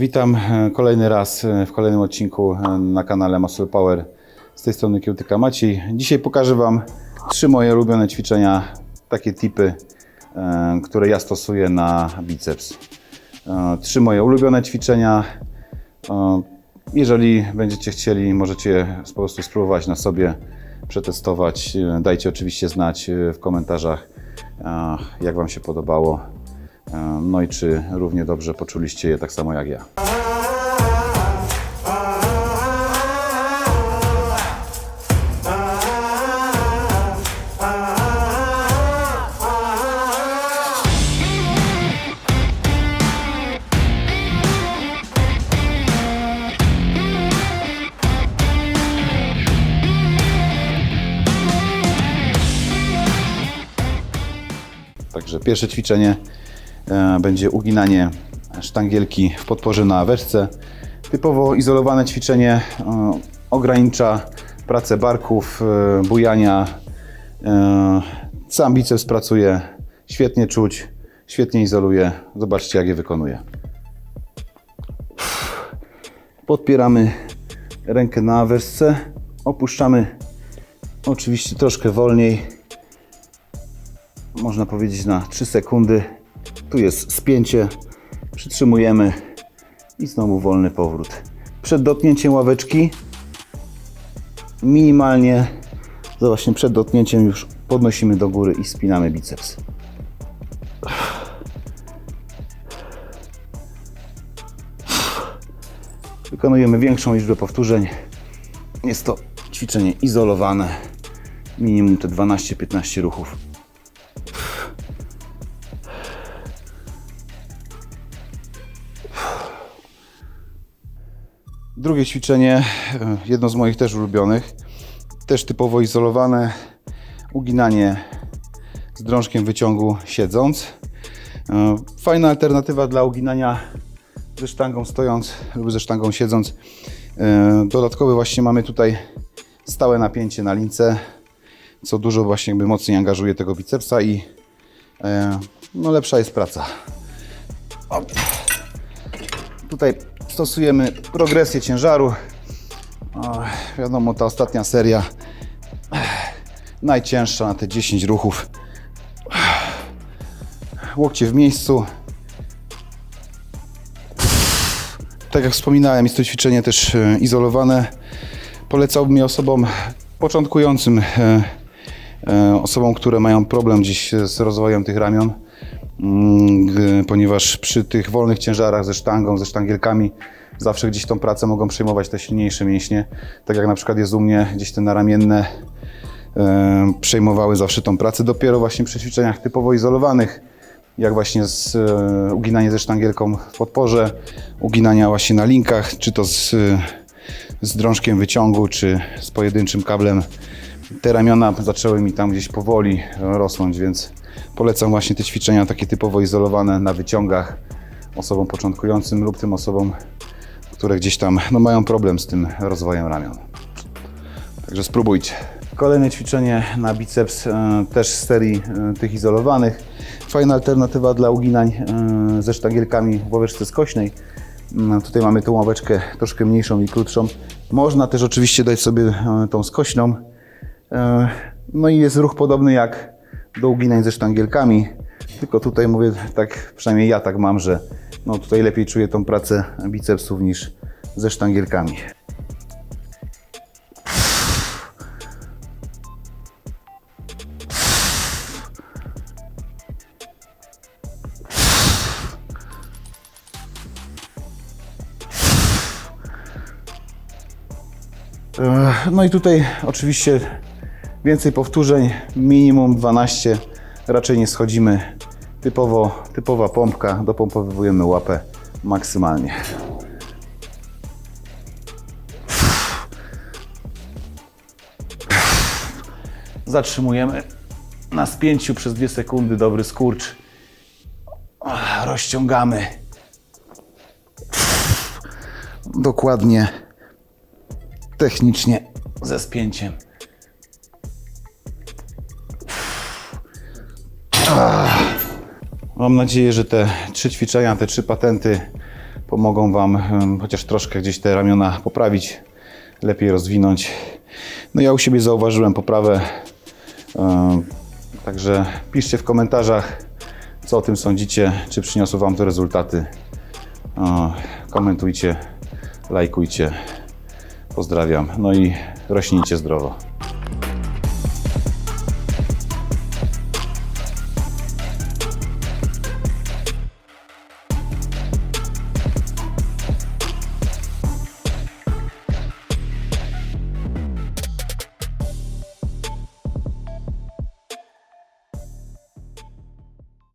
Witam e, kolejny raz e, w kolejnym odcinku e, na kanale Muscle Power. Z tej strony Kiełtyka Maciej. Dzisiaj pokażę Wam trzy moje ulubione ćwiczenia, takie tipy, które ja stosuję na biceps. Trzy moje ulubione ćwiczenia. Jeżeli będziecie chcieli, możecie je po prostu spróbować na sobie, przetestować. Dajcie oczywiście znać w komentarzach, jak Wam się podobało. E, No i czy równie dobrze poczuliście je tak samo jak ja. Także pierwsze ćwiczenie będzie uginanie sztangielki w podporze na weszce. Typowo izolowane ćwiczenie e, ogranicza pracę barków, e, bujania. E, sam biceps pracuje świetnie czuć, świetnie izoluje. Zobaczcie jak je wykonuje. Podpieramy rękę na weszce, opuszczamy oczywiście troszkę wolniej można powiedzieć na 3 sekundy. Tu jest spięcie, przytrzymujemy i znowu wolny powrót. Przed dotknięciem ławeczki minimalnie, właśnie przed dotknięciem już podnosimy do góry i spinamy biceps. Wykonujemy większą liczbę powtórzeń. Jest to ćwiczenie izolowane, minimum te 12-15 ruchów. Drugie ćwiczenie, e, jedno z moich też ulubionych, też typowo izolowane, uginanie z drążkiem wyciągu siedząc. E, Fajna alternatywa dla uginania ze sztangą stojąc lub ze sztangą siedząc. E, Dodatkowy właśnie mamy tutaj stałe napięcie na lince, co dużo właśnie jakby mocniej angażuje tego bicepsa i no lepsza jest praca. Tutaj stosujemy progresję ciężaru. O, wiadomo, ta ostatnia seria najcięższa na te 10 ruchów. Łokcie w miejscu. Tak jak wspominałem, jest to ćwiczenie też e, izolowane. Polecałbym je osobom początkującym, e, e, osobom, które mają problem gdzieś z rozwojem tych ramion. Mm, ponieważ przy tych wolnych ciężarach ze sztangą, ze sztangielkami zawsze gdzieś tą pracę mogą przejmować te silniejsze mięśnie. Tak jak na przykład jest u mnie, gdzieś te naramienne e, przejmowały zawsze tą pracę. Dopiero właśnie przy ćwiczeniach typowo izolowanych, jak właśnie z, e, uginanie ze sztangielką w podporze, uginania właśnie na linkach, czy to z, e, z drążkiem wyciągu, czy z pojedynczym kablem, te ramiona zaczęły mi tam gdzieś powoli rosnąć, więc polecam właśnie te ćwiczenia takie typowo izolowane na wyciągach osobom początkującym lub tym osobom, które gdzieś tam no, mają problem z tym rozwojem ramion. Także spróbujcie. Kolejne ćwiczenie na biceps, e, też z serii e, tych izolowanych. Fajna alternatywa dla uginań e, ze sztangielkami w ławeczce skośnej. Mm, Tutaj mamy tą ławeczkę troszkę mniejszą i krótszą. Można też oczywiście dać sobie tą skośną. No i jest ruch podobny jak do uginań ze sztangielkami. Tylko tutaj mówię tak, przynajmniej ja tak mam, że no tutaj lepiej czuję tą pracę bicepsów niż ze sztangielkami. No i tutaj oczywiście więcej powtórzeń, minimum 12, raczej nie schodzimy. Typowo, typowa pompka, dopompowujemy łapę maksymalnie. Zatrzymujemy na spięciu przez 2 sekundy, dobry skurcz. Rozciągamy. Dokładnie technicznie ze spięciem. Mam nadzieję, że te trzy ćwiczenia, te trzy patenty pomogą Wam chociaż troszkę gdzieś te ramiona poprawić, lepiej rozwinąć. No ja u siebie zauważyłem poprawę, także piszcie w komentarzach, co o tym sądzicie, czy przyniosło Wam to rezultaty. Komentujcie, lajkujcie. Pozdrawiam. No i rośnijcie zdrowo.